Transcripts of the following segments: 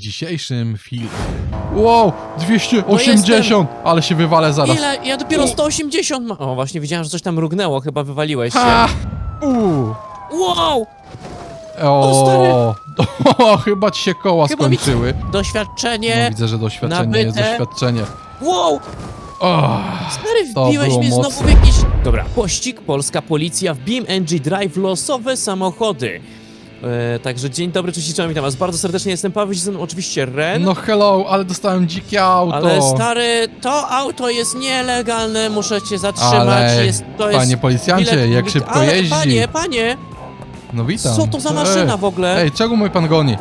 dzisiejszym filmie. Wow, 280, ale się wywalę zaraz. Ile? Ja dopiero 180 ma... O, właśnie widziałem, że coś tam mrugnęło, chyba wywaliłeś się. Ha! Uuu. Wow! O, o, chyba ci się koła Chyba mi- skończyły. No, Doświadczenie. widzę, że doświadczenie jest nabyte. doświadczenie. Wow! O, Stary, To wbiłeś było mnie mocne. znowu w jakiś... Dobra, pościg, polska policja w BeamNG Drive, losowe samochody. E, także dzień dobry, cześć witam was bardzo serdecznie, jestem Paweł, mną oczywiście Ren. no hello, ale dostałem dzikie auto. Ale stary, to auto jest nielegalne, muszę cię zatrzymać, Ale, jest, to jest... Panie policjancie, bilet- jak szybko ale, jeździ. Panie, panie, No witam. co to za maszyna w ogóle? Ej, czego mój pan goni?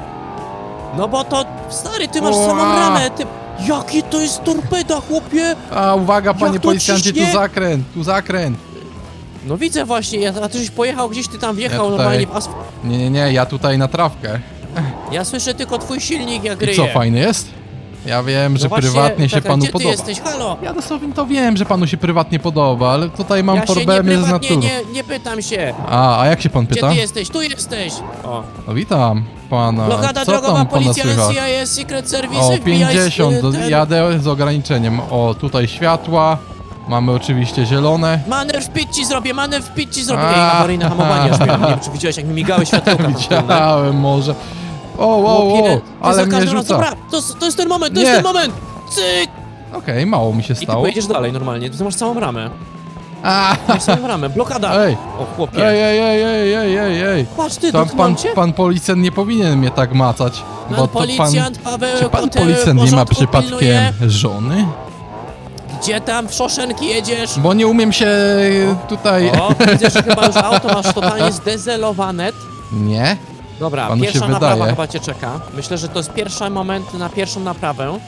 No bo to, stary, ty masz Ła. samą ramę, ty... Jaki to jest torpeda, chłopie? A uwaga, panie to policjancie, tu zakręt, tu zakręt. No widzę właśnie, ja- a ty żeś pojechał gdzieś, ty tam wjechał tutaj- normalnie w asfalt. Nie, nie, nie, ja tutaj na trawkę. Ja słyszę tylko twój silnik, jak I ryje. co, fajny jest? Ja wiem, No że właśnie, prywatnie się czekaj, panu gdzie podoba. ty jesteś? Halo? Ja dosłownie to wiem, że panu się prywatnie podoba, ale tutaj mam ja się nie problemy z prywatnie, naturą. nie, nie pytam się. A, a jak się pan Gdzie pyta? ty jesteś? Tu jesteś. O. No witam pana. Blokada Co drogowa, tam pana policja, słychać? NCIS, Secret Service, O, FBI, 50, do- ten- jadę z ograniczeniem. O, tutaj światła. Mamy oczywiście zielone. Manewr w pit ci zrobię, manewr w pit ci zrobię. A. Ej, awaryjne hamowanie aż miałem. Nie wiem, czy widziałeś, jak mi migały światełka. tam. Widziałem może. O, o, o, Chłopie, ty ale za mnie każdym razem- rzuca. Dobra, to, jest- to jest ten moment, to Nie. jest ten moment! Cyk! Okej, mało mi się I ty stało. pojedziesz dalej normalnie, ty masz całą ramę. A, Masz całą ramę, blokada! Ej, O chłopie, ej, ej, ej, ej, ej, ej, ej. patrz ty, Tam pan, cię? pan policjant nie powinien mnie tak macać. Pan Bo to pan... policjant Paweł Czy pan Kotel policjant nie ma porządku przypadkiem pilnuje. żony? Gdzie tam w szoszenki jedziesz? Bo nie umiem się tutaj... O, widzę, że chyba już auto masz totalnie zdezelowane. Nie? Dobra, Panu się pierwsza naprawa wydaje. chyba cię czeka. Myślę, że to jest pierwszy moment na pierwszą naprawę.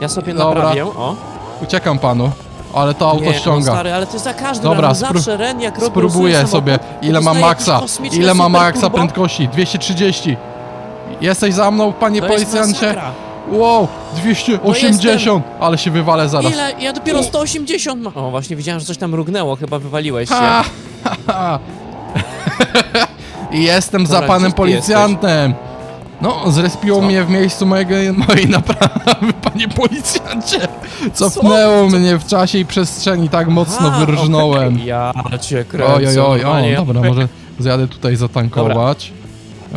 Ja sobie Dobra. naprawię, o. Uciekam panu. Ale to auto Nie, no ściąga. stary, ale ty za każdym Dobra, razem, spró- zawsze Ren jak Spróbuję sobie. Ile ma maksa? Ile ma maksa prędkości? 230. Jesteś za mną, panie policjancie? Wow, 280. Ale się wywalę zaraz. Ile? Ja dopiero 180 ma... O, właśnie widziałem, że coś tam mrugnęło, chyba wywaliłeś się. Ha, ha, ha. I Jestem za Dobra, panem gdzie ty policjantem. No, zrespiło Co? mnie w miejscu mojego, mojej naprawy, panie policjancie. Cofnęło mnie w czasie i przestrzeni, tak mocno A, wyrżnąłem. okej. Ja cię kręcę. Oj, oj, oj, o, normalnie. dobra, może zjadę tutaj zatankować.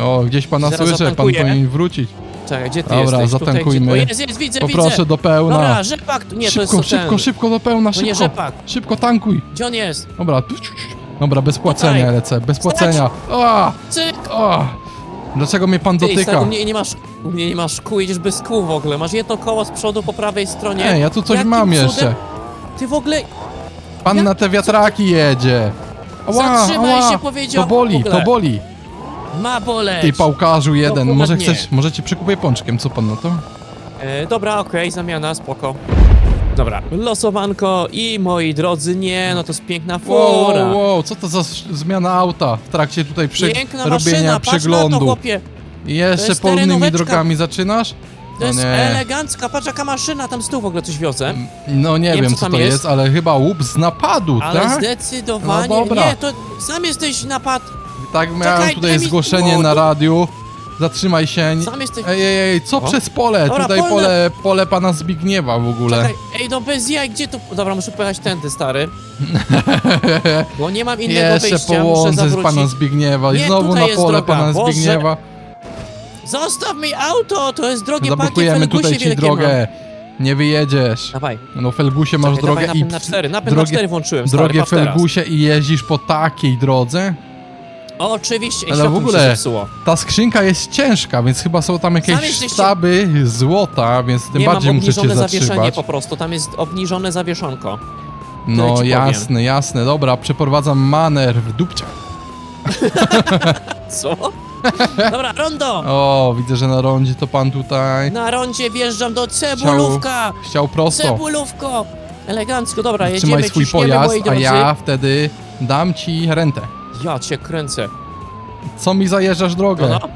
O, gdzieś pana Zaraz słyszę, pan zatankuję. powinien wrócić. Czekaj, gdzie ty Dobra, jesteś? zatankujmy. Tutaj, gdzie... O, jest, jest, widzę, Poproszę widzę. do pełna. Dobra, rzepak, nie, to szybko, jest szybko, ten. szybko do pełna, To nie szybko. rzepak. Szybko tankuj. Gdzie on jest? Dobra, tu- dobra, bez płacenia Tutaj. lecę, bez płacenia. A, Cyk! a. Dlaczego mnie pan Ty, stary, dotyka? u mnie nie masz, u mnie nie masz kół, jedziesz bez kół w ogóle. Masz jedno koło z przodu po prawej stronie. Nie, ja tu coś Jakim mam cudem? jeszcze. Ty w ogóle Pan Jak- na te wiatraki jedzie. Ała, Zatrzymaj ała, się, powiedział To boli, w ogóle. to boli. Ma boleć. Ty pałkarzu jeden, może Dokładnie. chcesz, może ci przykupię pączkiem, co pan na to? E, dobra, okej, zamiana, spoko. Dobra, losowanko i moi drodzy, nie, no to jest piękna Wow, fura. wow, co to za sz- zmiana auta w trakcie tutaj prze Piękna robienia maszyna, patrz na to, przeglądu. chłopie. I jeszcze jest polnymi terenóweczka. drogami zaczynasz? To No jest nie. elegancka, patrz jaka maszyna, tam z tyłu w ogóle coś wiozę. No nie Wiem, wiem, co co tam to jest. jest, ale chyba łup z napadu, Ale tak? zdecydowanie, No dobra. nie, to sam jesteś napad, Tak miałem Czekaj, tutaj daj mi- zgłoszenie na radiu. Zatrzymaj się. nie- sam jesteś... Ej, ej, ej, co O. przez pole? Dobra, tutaj polne. pole, pole pana Zbigniewa w ogóle. Czekaj, ej, no bez jaj, gdzie to... Dobra, muszę pojechać tędy, stary. Bo nie mam innego Jeszcze wyjścia, muszę połączę z zawrócić. pana Zbigniewa i Nie, znowu tutaj na jest pole droga, pana Boże. Zbigniewa. Zostaw mi auto, to jest drogie Zablokujemy tutaj ci drogę. Nie wyjedziesz. Dawaj, No Felgusie masz Czekaj, drogę dawaj i napęd na cztery, napęd drogie- na cztery włączyłem, stary, drogie patrz teraz. Felgusie i jeździsz po takiej drodze? Oczywiście, i Ale w światło mi się ogóle- zepsuło. Ta skrzynka jest ciężka, więc chyba są tam jakieś jesteście- sztaby złota, więc tym Nie mam bardziej muszę cię obniżone zawieszenie zatrzymać. po prostu, tam jest obniżone zawieszonko. No powiem. jasne, jasne, dobra, przeprowadzam maner w dupcia. Co? Dobra, rondo! O, widzę, że na rondzie to pan tutaj Na rondzie wjeżdżam do Cebulówka! chciał prosto. Cebulówko! Elegancko, dobra, jedziemy, Trzymaj swój ciśniemy, pojazd, a drodzy. ja wtedy dam ci rentę. Ja cię kręcę. Co mi zajeżdżasz drogę? No, no.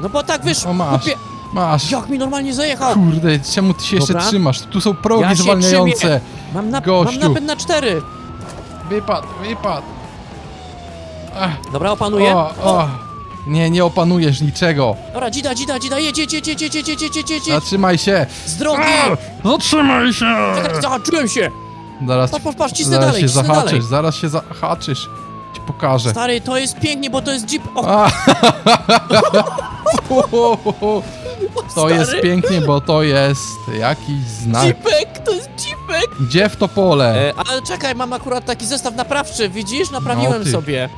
no bo tak wyszło, O, masz. chłopie, Masz. jak mi normalnie zajechał. Kurde, czemu ty się jeszcze Dobra. trzymasz? Tu są progi Ja się zwalniające. Mam, na, mam Gościu. napęd na cztery. Wypad, wypad. Ach, Dobra, opanuję. o, o. Nie, nie opanujesz niczego. Dobra, dzida, dzida, dzida, jedź, jedź, jedź, jedź, jedź, jedź, jedź, jedź, jedź, jedź. Zatrzymaj się. Z drogi! Zatrzymaj się. Czekaj, zahaczyłem się! Zaraz, Patrz, patrz, patrz, cisnę zaraz dalej, się cisnę zahaczysz, dalej. zaraz się zahaczysz. Ci pokażę. Stary, to jest pięknie, bo to jest jeep... O, A, to stary, jest pięknie, bo to jest jakiś znak. Jeepek, to jest jeepek! Gdzie w to pole? E, ale czekaj, mam akurat taki zestaw naprawczy, widzisz? Naprawiłem No ty. sobie.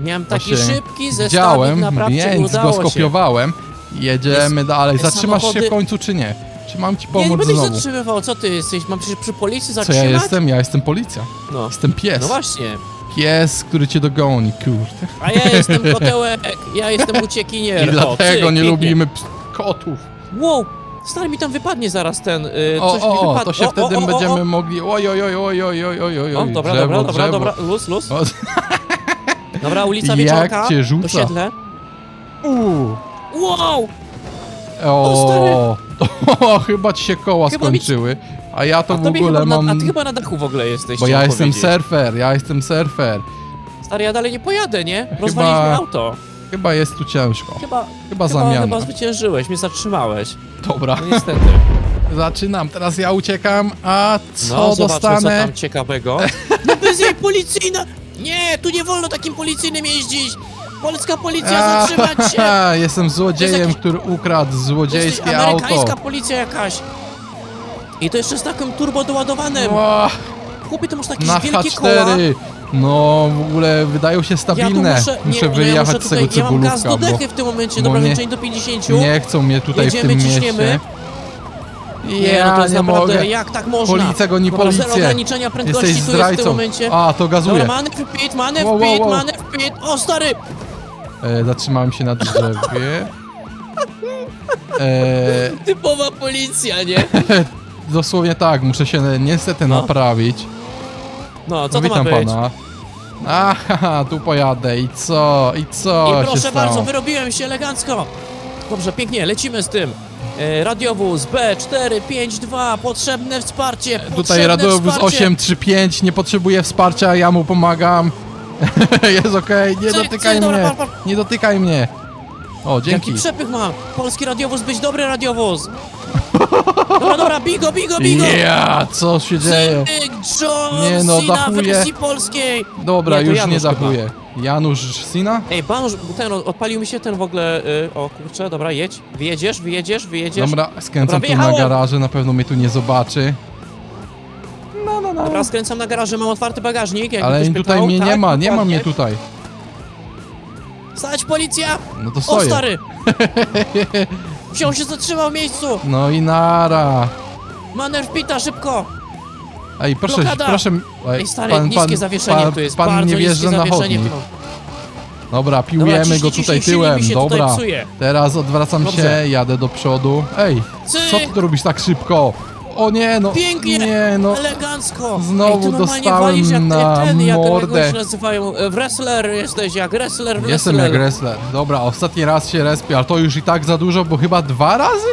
Miałem taki Właśnie szybki zestawik Widziałem, naprawczy więc udało go się. skopiowałem. Jedziemy dalej. Zatrzymasz się samochody- w końcu czy nie? Czy mam ci Nie, nie pomóc będę się znowu? zatrzymywał, co ty jesteś? Mam przecież przy policji Co zatrzymać? ja jestem? Ja jestem policja. No. Jestem pies. No właśnie. Pies, który cię dogoni, kurde. A ja jestem kotełek, ja jestem uciekinier. I O, dlatego cyk, nie pięknie. lubimy ps- kotów. Wow, stary mi tam wypadnie zaraz ten, y, O, coś mi o, o, wypadnie. to się o, wtedy o, o, o, będziemy o. mogli... Oj, oj, oj, oj, oj, oj, oj, oj, O, oj, dobra, drzewo, dobra, dobra, drzewo. dobra, luz, luz. O, Dobra, ulica Jak Wieczorka, cię rzuca. osiedle. Uuu. Wow, O, o, chyba ci się koła Chyba mi- skończyły. A ja to a, w tobie ogóle chyba mam... na, a ty chyba na dachu w ogóle jesteś, Bo ja chciałem jestem powiedzieć. surfer, ja jestem surfer. Stary, ja dalej nie pojadę, nie? Rozwaliliśmy auto. Chyba jest tu ciężko. Chyba, Chyba chyba, zamiana. chyba zwyciężyłeś, mnie zatrzymałeś. Dobra, No niestety. zaczynam. Teraz ja uciekam, a co No, zobaczmy, co dostanę? tam ciekawego. No bez jej policyjna! Nie, tu nie wolno takim policyjnym jeździć! Polska policja, zatrzymać się! Jestem złodziejem, jakiś- który ukradł Jesteś złodziejskie amerykańska auto. policja jakaś! I to jeszcze z takim turbo doładowanym! Ła, Chłopie, to masz takie na wielkie koła! H4. No, w ogóle wydają się Ja tu stabilne. muszę, nie, muszę wyjechać ja muszę z tutaj, tego ja mam gaz do dechy w tym momencie, bo dobra, nie- do 50. bo nie chcą mnie tutaj w Jedziemy, tym ciśniemy. mieście. Nie, no to jest nie naprawdę, mogę. jak tak można? Policja goni Dobra, zero policję. ograniczenia prędkości Jesteś tu jest w tym zdrajcą. momencie. A, to gazuję. Dobra, manewr pit, manewr Wow, wow, pit, wow. manewr pit! O, stary! E, zatrzymałem się na drzewie. E, Typowa policja, nie? dosłownie tak, muszę się niestety No. naprawić. No, co to ma witam być? pana. Aha, tu pojadę i co? I co I się proszę stało? bardzo, wyrobiłem się elegancko. Dobrze, pięknie, lecimy z tym. E, radiowóz B452, potrzebne wsparcie. Tutaj potrzebne radiowóz wsparcie. 835 nie potrzebuje wsparcia, ja mu pomagam. Jest okej, nie dotykaj dobra, mnie. Nie dotykaj mnie. O, dzięki. Jaki przepych mam. Polski radiowóz być dobry radiowóz. Dobra, dobra, bigo, bigo, bigo. Ja, co się dzieje? Cyk, John Nie no, Cena w wersji polskiej. Dobra, Nie, to już Janusz nie chyba. dachuję. Janusz Sina? Ej, Banusz, ten odpalił mi się ten w ogóle. Y, o kurczę, dobra, jedź. Wyjedziesz, wyjedziesz, wyjedziesz. Dobra, skręcam Dobra, tu na wyjechałem. garaże, na pewno mnie tu nie zobaczy. No. Dobra, skręcam na garaże, mam otwarty bagażnik. jakby Ale ktoś tutaj pytał. mnie nie Tak, ma, nie ma dokładnie. mnie tutaj. Stać, policja! No to O, stoję. stary! Wziął się, zatrzymał w miejscu! No i nara. Manewr pita, szybko! Ej, proszę, Blokada. proszę. Ej, stary, niskie zawieszenie pan, tu jest, pan bardzo nie niskie wjeżdża na zawieszenie. chodnik. tu. Dobra, Dobra, piłujemy ciśnij, go ciśnij, tutaj silnik tyłem. mi się Dobra. psuje. Teraz odwracam Dobrze. się, jadę do przodu. Ej, Cyk! co ty tu robisz tak szybko? O nie, no. Pięknie! Nie, no. Elegancko! Znowu Ej, dostałem walisz jak na ten, jak mordę. jak nazywają, e, wrestler jesteś, jak wrestler, wrestler. Jestem jak wrestler. Dobra, ostatni raz się respię, ale to już i tak za dużo, bo chyba dwa razy?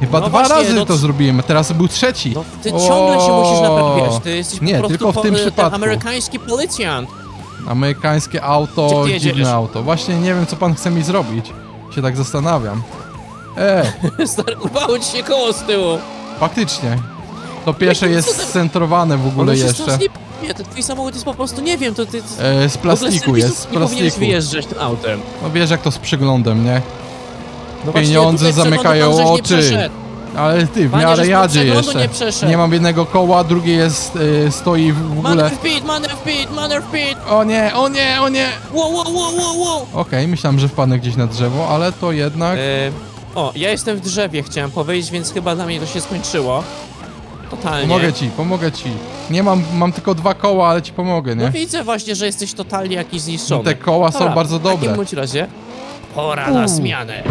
Chyba No dwa właśnie, razy no to zrobiłem, teraz był trzeci. No, ty ciągle się musisz O, naprawiać, ty jesteś Nie, po prostu tylko w po- tym ten przypadku. amerykański policjant. Amerykańskie auto, jedziesz? dziwne auto. Właśnie nie wiem, co pan chce mi zrobić. Się tak zastanawiam. E, urwało ci się koło z tyłu. Faktycznie. To pierwsze co jest ty- scentrowane w ogóle jeszcze. Nie, ten twój samochód jest po prostu, nie wiem, to ty... E, z w plastiku jest, z Nie powinieneś plastiku. wyjeżdżać tym autem. No wiesz jak to z przyglądem, nie? No właśnie, Pieniądze tutaj przeglądu zamykają pan żeś nie oczy. przeszedł. Ale ty, w Panie, miarę żeś pan jadzie przeglądu jeszcze. nie przeszedł. mam jednego koła, drugie jest, e, stoi w ogóle. Pit, manewr pit, manewr pit! O nie, o nie, o nie! Wow, wow, wow, wow, wow! Okej, myślałem, że wpadnę gdzieś na drzewo, ale to jednak... E, o, ja jestem w drzewie, chciałem powiedzieć, więc chyba dla mnie to się skończyło. Totalnie. Pomogę ci, pomogę ci. Nie mam, mam tylko dwa koła, ale ci pomogę, No nie? widzę właśnie, że jesteś totalnie jakiś zniszczony. No te koła są bardzo W takim dobre. bądź razie pora na zmianę.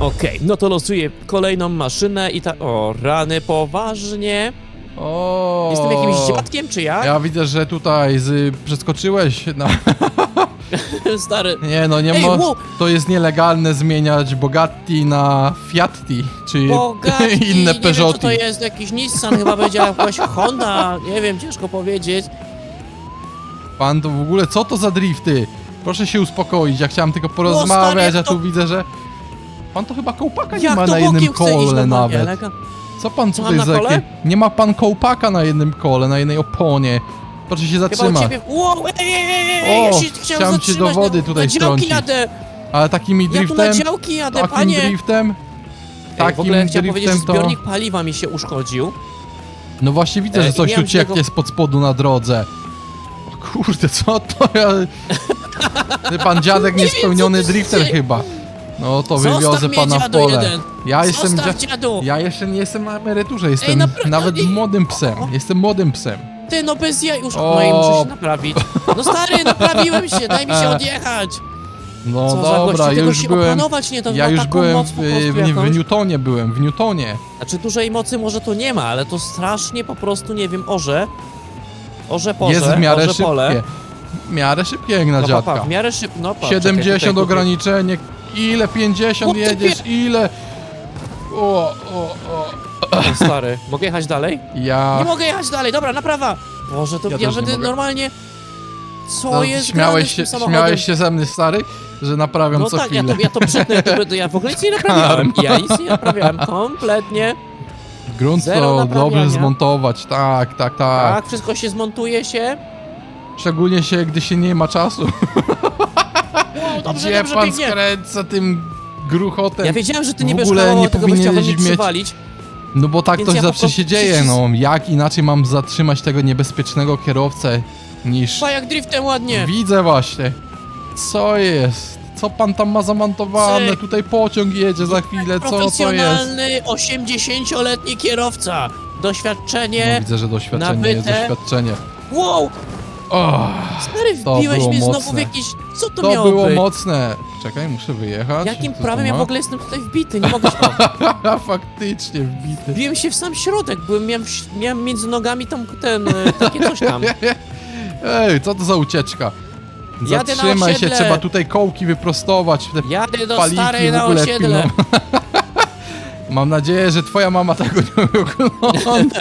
Okej, no to losuję kolejną maszynę i ta... O, rany poważnie. O. Jestem jakimś dziadkiem, czy ja? Ja widzę, że tutaj z, przeskoczyłeś na... Stary. Nie no, nie Ej, mo... wow. To jest nielegalne zmieniać Bogatti na Fiatti, czy Bogatti, inne nie wiem co Peugeoty. to jest, jakiś Nissan chyba będzie, jakaś Honda, nie wiem, ciężko powiedzieć. Pan to w ogóle, co to za drifty? Proszę się uspokoić, ja chciałem tylko porozmawiać, a tu to- widzę, że... Pan to chyba kołpaka nie Jak ma to na jednym bokiem chce iść kole normalnie, nawet. Co pan Co tutaj mam na za kole? jakie... Nie ma pan kołpaka na jednym kole, na jednej oponie. Proszę się Chyba u zatrzymać. ciebie... Wow, ej, ej, ej, ej, O, ja się chciałem chciałem cię zatrzymać do wody na, tutaj na działki wtrącić. jadę, Ale takimi ja tu na driftem... działki jadę, Takim panie. driftem... Ej, w Takim ogóle chciałem powiedzieć, że driftem to... zbiornik paliwa mi się uszkodził. No właśnie widzę, E, że i coś tu miałem cieknie tego- spod spodu na drodze. O kurde, co to ja... Ty pan dziadek Nie wiem, niespełniony ty drifter się- chyba. No to Zostaw wywiozę mnie, pana w dziadu pole. jeden. Ja jestem Zostaw dziadu. Ja jeszcze nie jestem na emeryturze, jestem naprawdę, nawet nie- młodym psem. Jestem młodym psem. Ty, no bez jaj już. O. No i muszę się naprawić. No stary, naprawiłem się, daj mi się odjechać. No Co za gościu, dobra, tego już się byłem... opanować nie Ja ma już taką byłem moc w, po prostu w, w. Newtonie byłem, w Newtonie. Znaczy dużej mocy może to nie ma, ale to strasznie po prostu, nie wiem, orze. Orze porze, Jest w miarę orze pole. szybkie. W miarę szybkie jak na No pa, dziadka. pa, w miarę szybko, no pa, 70 czekaj, tutaj, ograniczenie. Ile? 50 O, ty jedziesz? Ile? O, o, o. O, stary, mogę jechać dalej? Ja... Nie mogę jechać dalej, dobra, naprawa. Boże, to Ja ja, też nie będę mogę. normalnie... Co No, jest śmiałeś grane z się, tym samochodem? śmiałeś się ze mnie, stary, że naprawiam No co tak, ja chwilę. to, ja to ja, to będę- ja w ogóle nic nie naprawiałem. Ja nic nie naprawiałem, kompletnie. Grunt zero to naprawiania. dobrze zmontować, tak, tak, tak. Tak, wszystko się zmontuje się. Szczególnie się, gdy się nie ma czasu. O, dobrze, Gdzie dobrze, pan pięknie. skręca tym gruchotem? Ja wiedziałem, że ty nie W będziesz ogóle nie tego powinieneś mieć- przywalić. No bo tak Więc to ja po zawsze prostu się dzieje, przycis- no. Jak inaczej mam zatrzymać tego niebezpiecznego kierowcę niż... Pa, jak driftem ładnie. Widzę właśnie. Co jest? Co pan tam ma zamontowane? Cyk. Tutaj pociąg jedzie za chwilę, co to jest? Profesjonalny, 80-letni kierowca. No, Doświadczenie. widzę, że doświadczenie jest nabyte. doświadczenie. Wow, Oh, stary, To wbiłeś było mnie znowu w mocne. jakiś... Co to, to miało było być? mocne. Czekaj, muszę wyjechać. Jakim Co to prawem ja ma? w ogóle jestem tutaj wbity? Nie mogę... O, Faktycznie wbity. wbiłem się w sam środek, byłem, miałem, miałem między nogami tam ten, e, takie coś tam. Ej, co to za ucieczka? Jadę na Zatrzymaj się, osiedle. trzeba tutaj kołki wyprostować. Te Jadę do paliki starej w na ogóle osiedle. Mam nadzieję, że twoja mama tego nie ogląda.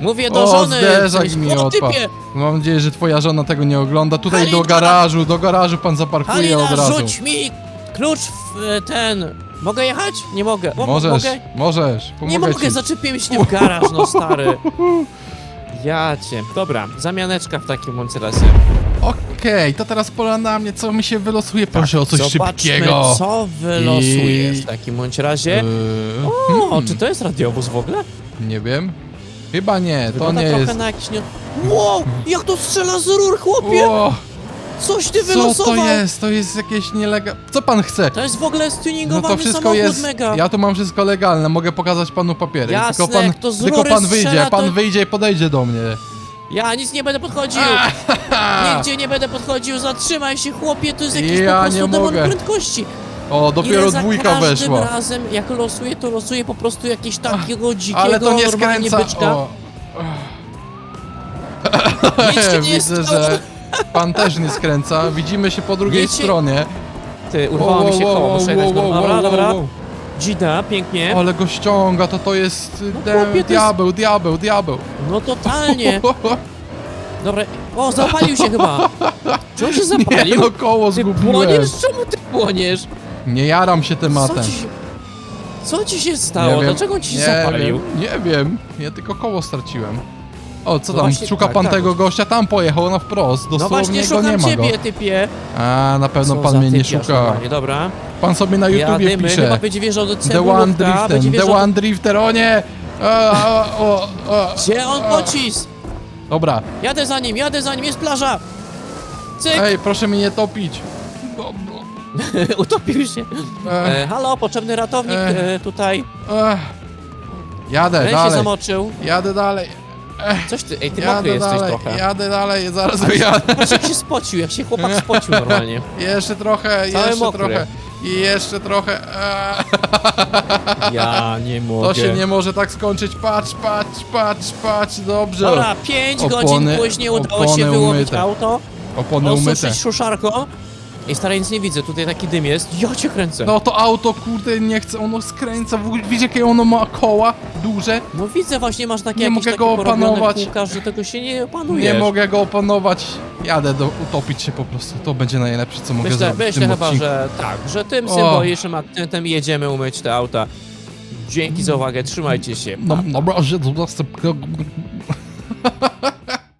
Mówię do O, żony. zderzak coś- mi o, odpadł. typie, Mam nadzieję, że twoja żona tego nie ogląda. Tutaj do Halina! garażu, do garażu pan zaparkuje od Halina, razu. rzuć mi klucz w e, ten... Mogę jechać? Nie mogę. Mo- Możesz, Mogę? możesz, pomogę Nie mogę, ci. zaczepiłem się w garaż, no stary. Ja cię. Dobra, zamianeczka w takim bądź razie. Okej, to teraz pora na mnie, co mi się wylosuje. Proszę o coś Tak, Zobaczmy, szybkiego. co wylosujesz I- w takim bądź razie. Yy, O, czy to jest radiowóz w ogóle? nie wiem. Chyba nie, to Wygląda nie trochę jest. na jakiś nie... Wow, jak to strzela z rur, chłopie! Coś ty co wylosował! to jest? To jest jakieś nielegalne. Co pan chce? To jest w ogóle No stuningowany to wszystko samochód jest. mega. Ja tu mam wszystko legalne, mogę pokazać panu papiery. Jasne, tylko pan, jak to z tylko rury pan wyjdzie, strzela, pan to- wyjdzie i podejdzie do mnie. Ja nic nie będę podchodził! Nigdzie nie będę podchodził, zatrzymaj się chłopie, to jest jakiś Ja po prostu nie demon mogę. prędkości. O, dopiero Ile za dwójka każdym weszła. razem, jak losuję, to losuję po prostu jakiegoś takiego dzikiego, Ale to nie normalnie skręca. byczka. O. Nie Widzę, że pan też nie skręca. Widzimy się po drugiej się- stronie. Ty, urwało mi się koło, muszę jechać. wow, no, Dobra, wow, dobra. wow. Dzida, pięknie. Ale go ściąga, to to jest y, No chłopie, to jest- diabeł, diabeł, diabeł. No totalnie. Dobra, o, zapalił się chyba. Czy on się Nie zapalił? no, koło Ty zgubiłem. płoniesz? Czemu ty płoniesz? Nie jaram się Co tematem. ci się... Co ci się stało? Nie wiem, Dlaczego on ci się nie zapalił? Wiem, nie wiem, ja tylko koło straciłem. O, co No tam, właśnie, szuka tak, pan tak. tego gościa? Tam pojechał na wprost, No dosłownie właśnie, go nie szukam ma ciebie, go. typie. A, na pewno Co pan za mnie nie typiarz szuka. normalnie, Dobra. Pan sobie na YouTubie Jadymy, chyba pisze. będzie wjeżdżał do The One cebulówka, będzie The wjeżdżał... One Drifter, o nie! A, a, o, a, Gdzie on pocisk? Dobra, Jadę za nim, jadę za nim, jest plaża! Cyk! ej, proszę mnie nie topić. Utopił się. E, halo, potrzebny ratownik Ech. e, tutaj. e. Jadę Ten się dalej, zamoczył. jadę dalej, Coś ty, ej, ty mokry jadę jesteś dalej, trochę. jadę dalej, zaraz wyjadę. Patrz jak się spocił, jak się chłopak spocił normalnie. Jeszcze trochę, Cały jeszcze mokry. trochę. I jeszcze trochę. Eee, Ja nie mogę. to się nie może tak skończyć. Patrz, patrz, patrz, patrz. Dobrze. Dobra, 5 Opony- godzin później udało się wyłowić umyte. auto, Opony umyte. osuszyć Ej, stary, nic nie widzę, tutaj taki dym jest. Ja cię kręcę. No, to auto, kurde, nie chcę, ono skręca, w ogóle widzisz jakie ono ma koła duże? No widzę, właśnie masz takie Nie jakieś mogę takie go porobione opanować. kółka, że tego się nie opanujesz. Nie mogę go opanować. Jadę do, utopić się po prostu, to będzie najlepsze co mogę Myślę, zrobić w myślę tym chyba, odcinku. że tak, że tym O. symbolicznym akcentem jedziemy umyć te auta. Dzięki za uwagę, trzymajcie się. No, no, razie do następnego...